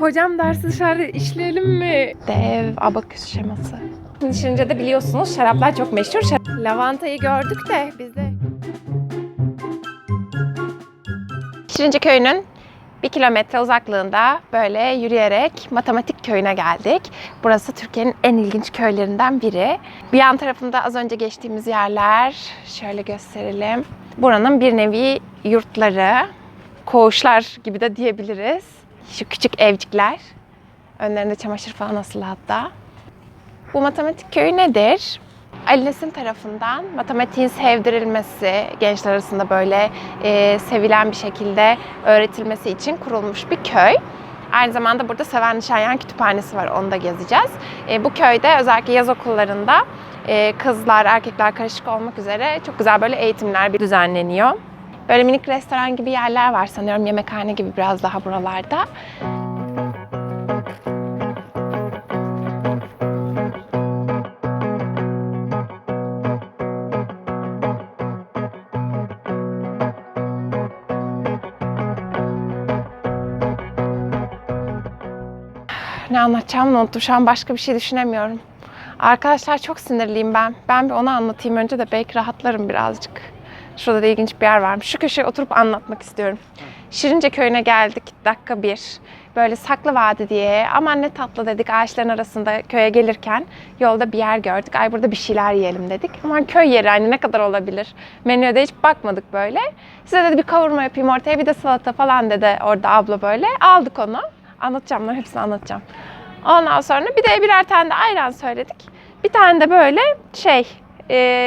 Hocam dersi dışarıda işleyelim mi? Dev abaküs şeması. Şirince'de biliyorsunuz şaraplar çok meşhur. Şarap- Lavantayı gördük de biz de... Şirince köyünün bir kilometre uzaklığında böyle yürüyerek Matematik Köyü'ne geldik. Burası Türkiye'nin en ilginç köylerinden biri. Bir yan tarafında az önce geçtiğimiz yerler. Şöyle gösterelim. Buranın bir nevi yurtları, koğuşlar gibi de diyebiliriz. Şu küçük evcikler. Önlerinde çamaşır falan asılı hatta. Bu matematik köyü nedir? Ali Nesin tarafından matematiğin sevdirilmesi, gençler arasında böyle e, sevilen bir şekilde öğretilmesi için kurulmuş bir köy. Aynı zamanda burada Seven Nişanyan Kütüphanesi var, onu da gezeceğiz. E, bu köyde özellikle yaz okullarında e, kızlar, erkekler karışık olmak üzere çok güzel böyle eğitimler düzenleniyor. Böyle minik restoran gibi yerler var sanıyorum, yemekhane gibi biraz daha buralarda. Ne anlatacağımı unuttum. Şu an başka bir şey düşünemiyorum. Arkadaşlar çok sinirliyim ben. Ben bir onu anlatayım önce de belki rahatlarım birazcık. Şurada da ilginç bir yer varmış. Şu köşeye oturup anlatmak istiyorum. Şirince köyüne geldik dakika bir. Böyle saklı vadi diye aman ne tatlı dedik ağaçların arasında köye gelirken yolda bir yer gördük. Ay burada bir şeyler yiyelim dedik. Aman köy yeri hani ne kadar olabilir? Menüye de hiç bakmadık böyle. Size dedi bir kavurma yapayım ortaya bir de salata falan dedi orada abla böyle. Aldık onu. Anlatacağım bunların hepsini anlatacağım. Ondan sonra bir de birer tane de ayran söyledik. Bir tane de böyle şey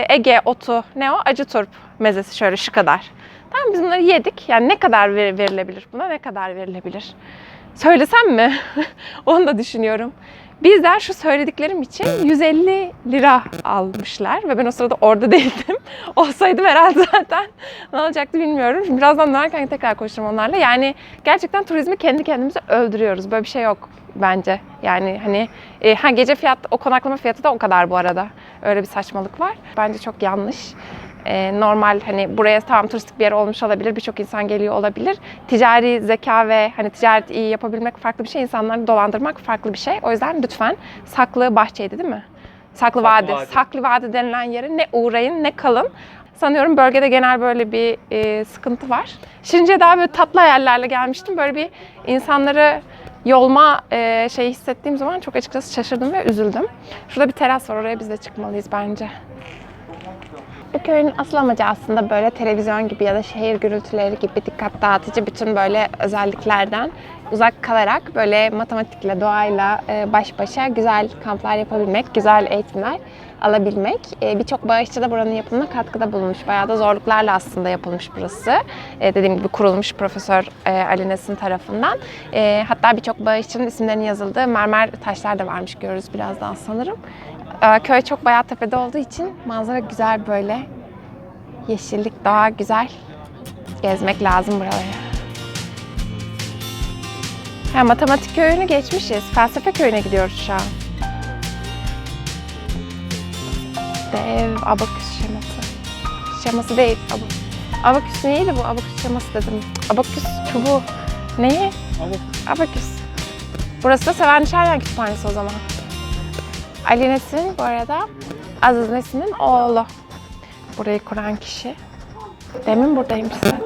Ege otu ne o acı turp mezesi şöyle şu kadar. Tamam biz bunları yedik. Yani ne kadar ver- verilebilir buna ne kadar verilebilir? Söylesem mi? Onu da düşünüyorum. Bizden şu söylediklerim için 150 lira almışlar ve ben o sırada orada değildim. Olsaydım herhalde zaten ne olacaktı bilmiyorum. Şimdi birazdan dönerken tekrar konuşurum onlarla. Yani gerçekten turizmi kendi kendimize öldürüyoruz. Böyle bir şey yok bence. Yani hani e, ha gece fiyat o konaklama fiyatı da o kadar bu arada. Öyle bir saçmalık var. Bence çok yanlış. E, normal hani buraya tamam turistik bir yer olmuş olabilir. Birçok insan geliyor olabilir. Ticari zeka ve hani ticaret iyi yapabilmek farklı bir şey. insanları dolandırmak farklı bir şey. O yüzden lütfen saklı bahçeydi değil mi? Saklı, vadi. Vadi. Saklı vadi denilen yere ne uğrayın ne kalın. Sanıyorum bölgede genel böyle bir e, sıkıntı var. Şirince'ye daha böyle tatlı hayallerle gelmiştim. Böyle bir insanları yolma e, şey hissettiğim zaman çok açıkçası şaşırdım ve üzüldüm. Şurada bir teras var. Oraya biz de çıkmalıyız bence. Bu köyün asıl amacı aslında böyle televizyon gibi ya da şehir gürültüleri gibi dikkat dağıtıcı bütün böyle özelliklerden uzak kalarak böyle matematikle, doğayla e, baş başa güzel kamplar yapabilmek, güzel eğitimler alabilmek. E, Birçok bağışçı da buranın yapımına katkıda bulunmuş. Bayağı da zorluklarla aslında yapılmış burası. E, Dediğim gibi kurulmuş Profesör Ali Nesin tarafından. Hatta birçok bağışçının isimlerinin yazıldığı mermer taşlar da varmış görürüz birazdan sanırım. E, Köy çok bayağı tepede olduğu için manzara güzel böyle. Yeşillik, doğa güzel. Gezmek lazım buraları. Ha, matematik köyünü geçmişiz. Felsefe köyüne gidiyoruz şu an. Dev abaküs şeması. Şeması değil. Ab abaküs neydi bu? Abaküs şeması dedim. Abaküs çubuğu. Neyi? Abaküs. Burası da Seven Şeryen Kütüphanesi o zaman. Ali Nesin bu arada Aziz Nesin'in oğlu. Burayı kuran kişi. Demin buradaymış zaten.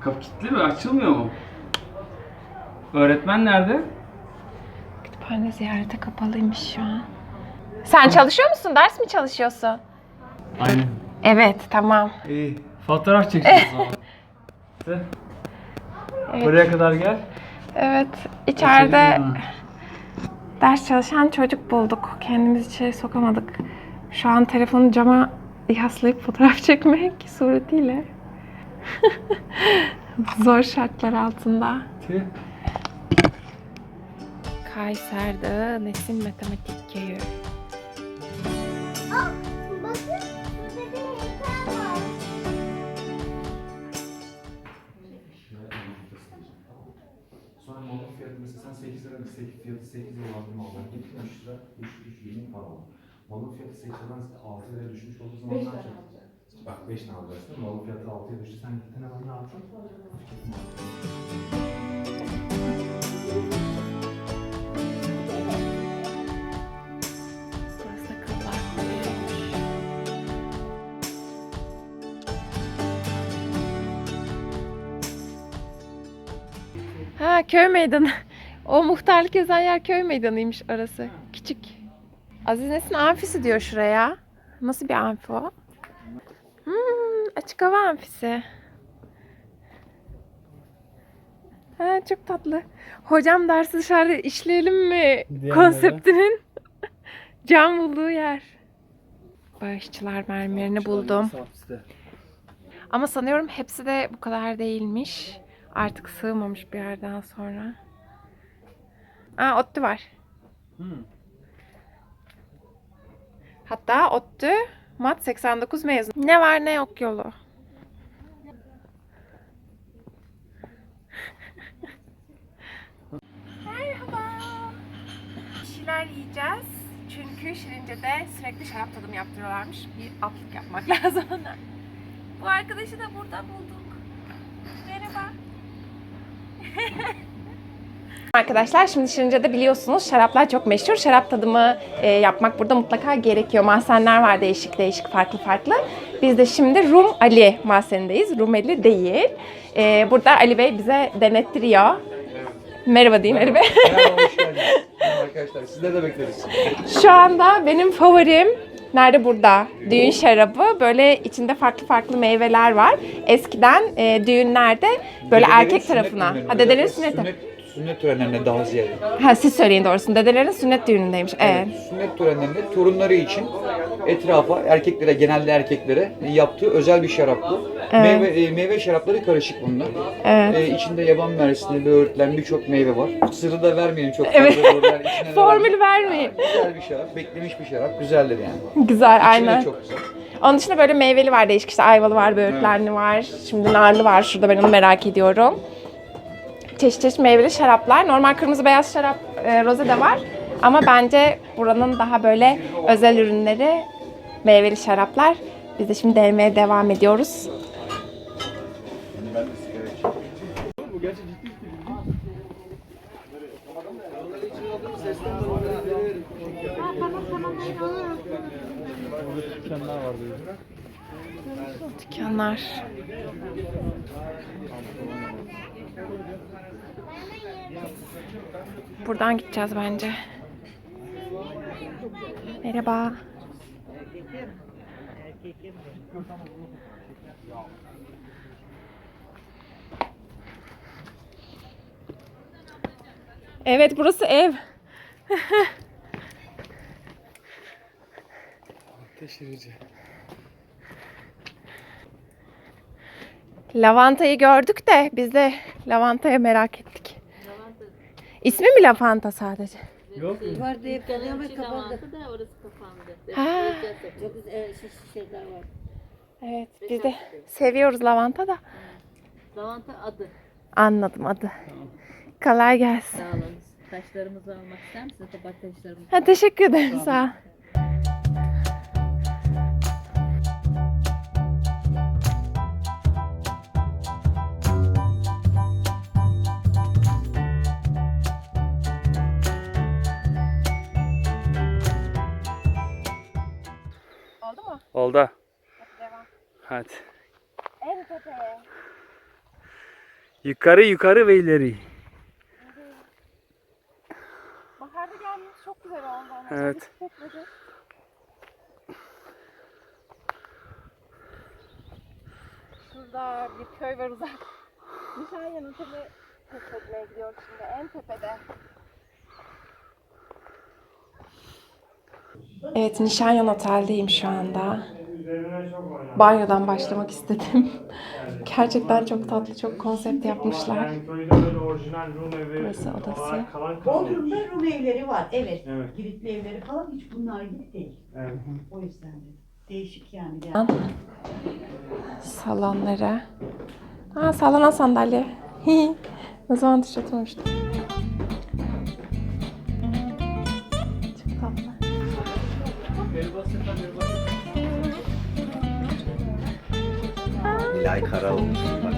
Kapı kilitli mi? Açılmıyor mu? Öğretmen nerede? Kütüphane ziyarete kapalıymış şu an. Sen çalışıyor musun? Ders mi çalışıyorsun? Aynen. Evet, tamam. İyi. Fotoğraf çekeceğiz o zaman. Evet. Buraya kadar gel. Evet, içeride ders çalışan çocuk bulduk. Kendimizi içeri sokamadık. Şu an telefonu cama yaslayıp fotoğraf çekmek suretiyle. Zor şartlar altında. Tüh. Kayseri'de Nesin Matematik Köyü. Fiyatı 8 lira aldın maldan gittin 3 lira 3 3 20 para oldu. Malın fiyatı 8 liradan 6 liraya düşmüş olduğu zaman ne yapacaksın? Bak 5 tane alacaksın. Malın fiyatı 6'ya düştü. Sen gittin hemen ne kulübüymüş. Ha köy meydanı. O muhtarlık yazan yer köy meydanıymış orası. Küçük. Aziz Nesin amfisi diyor şuraya. Nasıl bir amfi o? Hmm, açık hava amfisi. Ha, çok tatlı. Hocam dersi dışarıda işleyelim mi? Konseptinin cam bulduğu yer. Bağışçılar mermerini buldum. Ama sanıyorum hepsi de bu kadar değilmiş. Artık sığmamış bir yerden sonra. Aa ODTÜ var. Hatta ODTÜ MAT 89 mezun. Ne var ne yok yolu. Merhaba. Bir şeyler yiyeceğiz. Çünkü Şirince'de sürekli şarap tadım yaptırıyorlarmış. Bir atlık yapmak lazım ona. Bu arkadaşı da burada bulduk. Merhaba. Arkadaşlar şimdi Şirince'de biliyorsunuz şaraplar çok meşhur. Şarap tadımı e, yapmak burada mutlaka gerekiyor. Mahzenler var değişik değişik farklı farklı. Biz de şimdi Rum Ali mahzenindeyiz. Rumeli değil. E, burada Ali Bey bize denettiriyor. Merhaba diyeyim Ali Bey. Merhaba, hoş geldiniz. Arkadaşlar, sizleri de bekleriz. Şu anda benim favorim nerede burada? Düğün şarabı. Böyle içinde farklı farklı meyveler var. Eskiden e, düğünlerde böyle Dedelerin erkek sünnet tarafına. düğünleri, Ha dedelerin sünneti. Sünnet, sünnet törenlerine daha ziyade. Ha siz söyleyin doğrusunu. Dedelerin sünnet düğünündeymiş. Evet. Sünnet törenlerinde torunları için etrafa, erkeklere, genelde erkeklere yaptığı özel bir şarap bu. Evet. Meyve, e, meyve şarapları karışık bunlar. Evet. E, içinde yaban mersini, böğürtlen birçok meyve var. Sırrı da vermeyelim çok fazla. Evet. Formül vermeyin. Güzel bir şarap, beklemiş bir şarap. Güzeldir yani. Güzel İçimi de aynen. çok güzel. Onun dışında böyle meyveli var değişik işte ayvalı var, böğürtlenli var. Şimdi narlı var şurada ben onu merak ediyorum. Çeşit çeşit meyveli şaraplar. Normal kırmızı beyaz şarap e, roze de var. Ama bence buranın daha böyle özel ürünleri meyveli şaraplar. Biz de şimdi denemeye devam ediyoruz. Dükkanlar. Buradan gideceğiz bence. Merhaba. Evet burası ev. Lavantayı gördük de biz de lavantaya merak ettik. İsmi mi lavanta sadece? Var deyip geliyor ama kapandı. da orası kapandı. Ha. Çok güzel şiş- şişeler var. Evet biz de seviyoruz lavanta da. Lavanta adı. Anladım adı. Kolay gelsin. Sağ olun. Taşlarımızı almak ister misiniz? Kapak taşlarımızı. Ha, teşekkür ederim sağ ol. Oldu. Hadi devam. Hadi. En tepeye. Yukarı yukarı ve ileri. Baharda gelmemiz çok güzel oldu. ama Evet. Şurada bir köy var uzak. Nişanyan'ın tepe keşfetmeye gidiyoruz şimdi. En tepede. Evet, Nişanyan Otel'deyim şu anda. Banyodan başlamak istedim. Gerçekten çok tatlı, çok konsept yapmışlar. Yani Burası odası. Bodrum'da Rum evleri var. Evet. Evet. Giritli evleri falan hiç bunlar gibi değil. Evet. O yüzden de. Değişik yani. Salonları. Aa, sallanan sandalye. ne zaman hiç oturmuştum. Ay kara olmuş bak.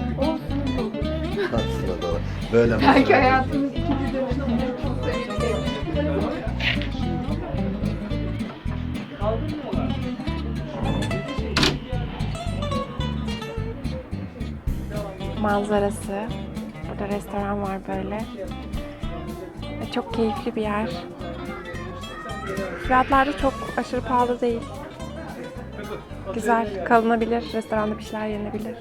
Aslında da var. Böyle mesela. Belki hayatımın ikinci çok. Manzarası. Burada restoran var böyle. Ve çok keyifli bir yer. Fiyatlar da çok aşırı pahalı değil. Güzel, kalınabilir. Restoranda bir şeyler yenebilir.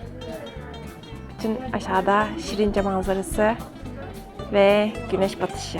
Bütün aşağıda Şirince manzarası ve güneş batışı.